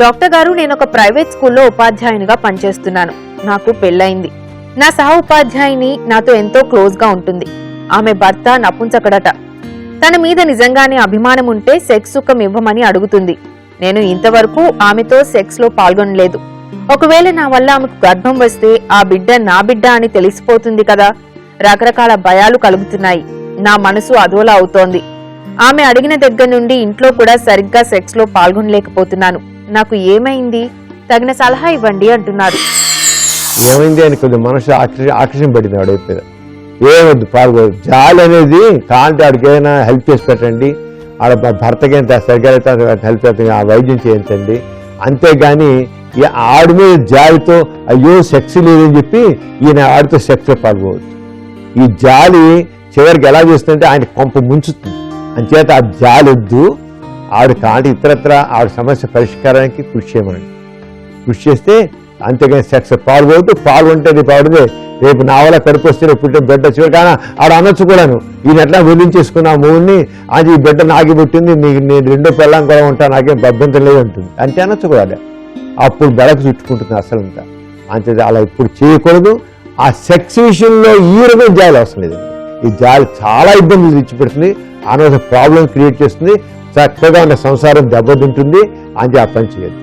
Doctor గారు నేను ఒక ప్రైవేట్ స్కూల్లో ఉపాధ్యాయునిగా పనిచేస్తున్నాను. నాకు పెళ్ళయింది. నా సహ ఉపాధ్యాయుని నాతో ఎంతో క్లోజ్గా ఉంటుంది. ఆమె భర్త నపుంచకడట తన మీద నిజంగానే అభిమానం ఉంటే సెక్స్ సుఖం ఇవ్వమని అడుగుతుంది. నేను ఇంతవరకు ఆమెతో సెక్స్లో పాల్గొనలేదు. ఒకవేళ నా వల్ల ఆమెకు గర్భం వస్తే ఆ బిడ్డ నా బిడ్డ అని తెలిసిపోతుంది కదా. రకరకాల భయాలు కలుగుతున్నాయి. నా మనసు అదోలా అవుతోంది. ఆమె అడిగిన దగ్గర నుండి ఇంట్లో కూడా సరిగ్గా సెక్స్లో పాల్గొనలేకపోతున్నాను. నాకు ఏమైంది? తగిన సలహా ఇవ్వండి అంటున్నారు ఏమైంది అని కొద్దిగా మనసు ఆకర్షి ఆకర్షింపబడింది ఆవిడ ఏమొద్దు పాల్గొదు జాలి అనేది కాంతి ఆడికి ఏదైనా హెల్ప్ చేసి పెట్టండి. ఆడ భర్తకి ఎంత సరిగ్గా హెల్ప్ అవుతుంది ఆ వైద్యం చేయించండి. అంతేగాని ఈ ఆడి మీద జాలితో అయ్యో సెక్స్ లేదని చెప్పి ఈయన ఆడితో సెక్స్లో పాల్గొవచ్చు ఈ జాలి చివరికి ఎలా చేస్తుందంటే ఆయన కొంప ముంచుతుంది. అంచేత ఆ జాలి వద్దు. ఆవిడ కాంటి ఇతరత్ర ఆవిడ సమస్య పరిష్కారానికి కృషి చేయమనండి. కృషి చేస్తే అంతేగాని సెక్స్ పాల్గొంటూ పాల్గొంటే రేపు రేపు నా వల్ల కడుపు వస్తే రేపు పుట్టిన బిడ్డ చివరి కానీ ఆవిడ అనొచ్చు కూడాను. ఈయన ఎట్లా వదిలించేసుకున్నా మూడిని అది ఈ బిడ్డ నాకి పుట్టింది నీకు నేను రెండో పిల్లం కూడా ఉంటా నాకేం అభ్యంతరం లేదు అంటుంది. అంతే అనొచ్చు కూడా అప్పుడు బెడకు చుట్టుకుంటుంది అసలు అంతా. అంతే అలా ఇప్పుడు చేయకూడదు. ఆ సెక్స్ విషయంలో ఈ రకం చేయాలి అవసరం లేదండి. ఈ జాలి చాలా ఇబ్బందులు తెచ్చిపెడుతుంది. అనవసర ప్రాబ్లం క్రియేట్ చేస్తుంది. చక్కగా ఉన్న సంసారం దెబ్బతింటుంది. అని ఆ పని చేయదు.